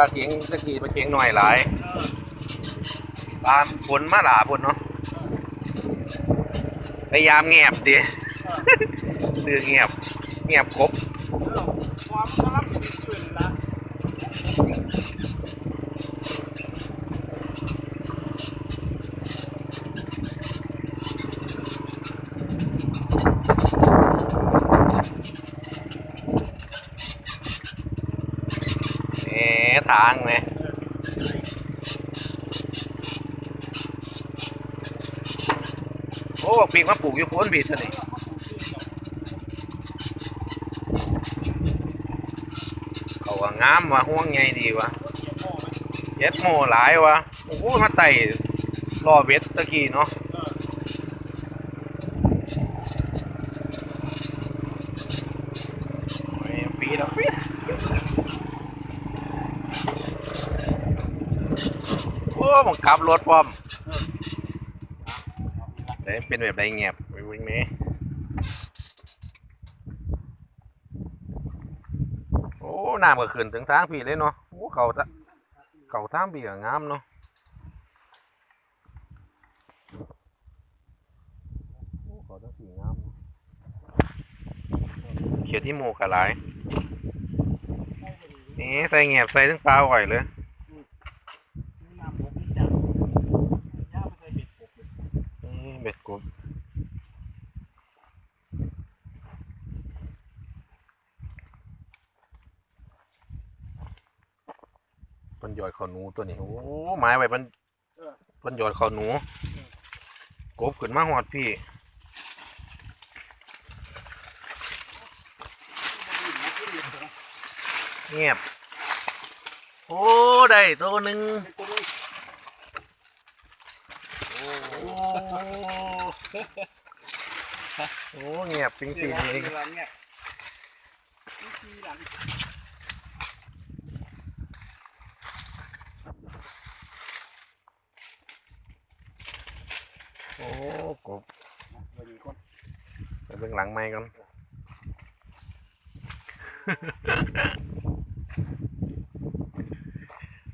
ปลาเข็งตะกี้ปลาเข็งหน่อยหลายปลาผลมาหลาผลเนาะพยายามเงียบดิซื้อเงียบเงียบครบความกำลังติดขึ้นละ เอ๊ะทางไหมโอ้ปีกมาปลูกอยู่พ้นปีซะนี่เขาว่างามว่ะห่วงไงดีวะเย็ดโมหลายวะโอ้มาไต่รอเวทตะกี้เนาะโอ้ยปีแล้วปีโอ้ บังคับรถพร้อมเดี๋ยวเป็นแบบไรเงียบไปวิ่งไหมโอ้น้ำก็ขึ้นถึงทางพี่เลยเนาะโอ้เขาทะเขาทางพี่ก็งามเนาะโอ้เขาทางพี่งามเขียดที่หมูกระหลายนี่ใส่เงียบใส่ทั้งปลาอ่อยเลย น้ำบกนี่จังย่าไปใส่เบ็ดกบเลย นี่เบ็ดกบเพิ่นห ยอดข้าวหนูตัวนี้ โอ้ไม้ไว้เพิ่นเพิ่นหยอดข้าวหนู กบขึ้นมาหอดพี่เงียบ โอ้ ได้ตัวหนึ่งโอ้โอ้เงียบจริงๆเองเนี่ยทีหลัง โอ้กบ วันนี้คน ไป เบื้องหลังไม่กัน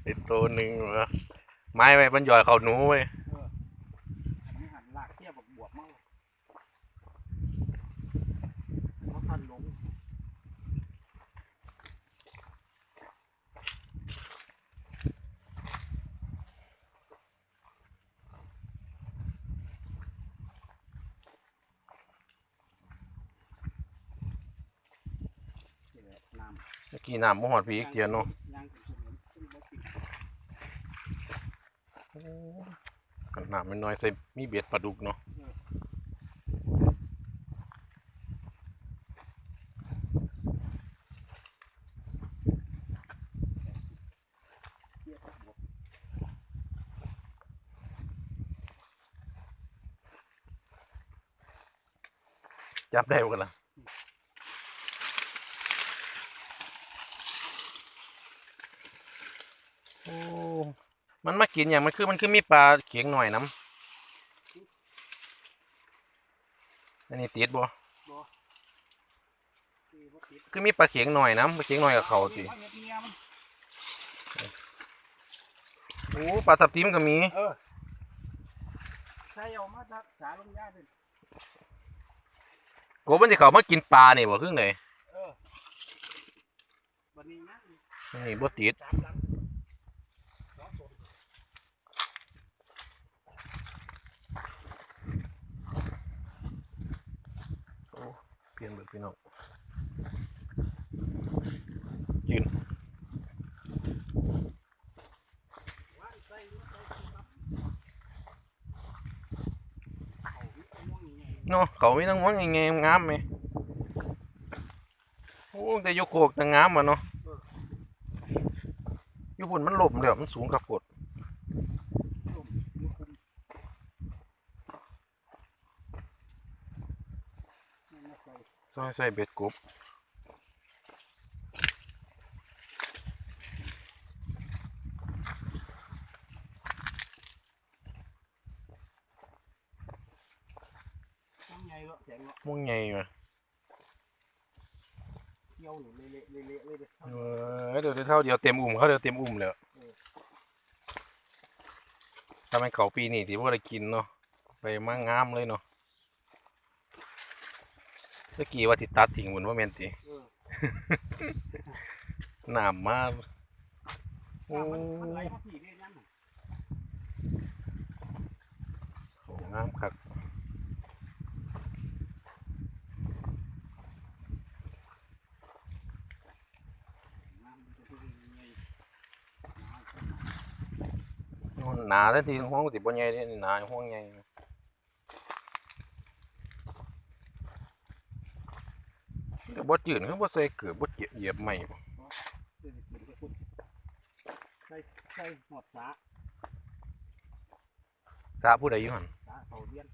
อีกตัวหนึ่งเหรอไม้ไปบรรยอยเขาหนูไป อันนี้หันลากเทียบบวบมากเพราะท่านลง นี่แหละ น้ำเมื่อกี้น้ำมหอดพี่อีกเดียวเนาะกันน้ำไม่น้อยใส่มีเบ็ดปลาดุกเนาะจับได้บ่กันล่ะ โอ้มันมากินอย่างมันคือมันคือมีปลาเขียงหน่อยน้ำอันนี้ติดบ่คือว่าติดคือมีปลาเขียงหน่อยน้ำปลาเขียงหน่อยกับเขาสิเมียมันโอ้ปลาทับทิมก็มีเออใช่เอามาทักษาลงยาเป็นโกมันจะเขามากินปลาเนี่ยบ่ครึ่งไหนเออวันนี้นะนี่บ่ติด สามหลังสองส่วน สียนเบิดพี่น้องจืนว่านาใส่ครับเขาวิทย์ม่วงยังไงเนาะเขามีทั้งม้วนไงงามไหมโอ้แต่ยกโคกแต่งามอะเนาะยุบุ่นมันหลบเลยมันสูงกับกด ลมยุคุมนี่มาใส่ใส่ใส่เบ็ดกบน้ำใหญ่ก็แข็งเนาะม่วงใหญ่ว่ะมกี่ยวนี่เละๆเละๆเลยเด้อเออเดี๋ยวเท่าเดียวเต็มอุ่มเขาเดียวเต็มอุ่มเลยทำไมเขาปีนี้ที่พวกเรากินเนาะไปมั่งงามเลยเนาะ เมื่อกี้ว่าติตัดทิ้งบนว่าเมนติเออหนามมากโอ้มันมันไหลมาพี่เด้ยังน่ะโหงามคักน้ำมันจะเป็นยังไงหนาทันทีห้องติบ่ใหญ่เด้นี่หนาห้องใหญ่ ก็บ่จืดคือบ่ใส่เกลือบ่เจียเหยียบใหม่บ่เออเดี๋ยวจะพูดใส่ใส่หมดสาสาผู้ใดอยู่หั่นสาเขาเลี้ยน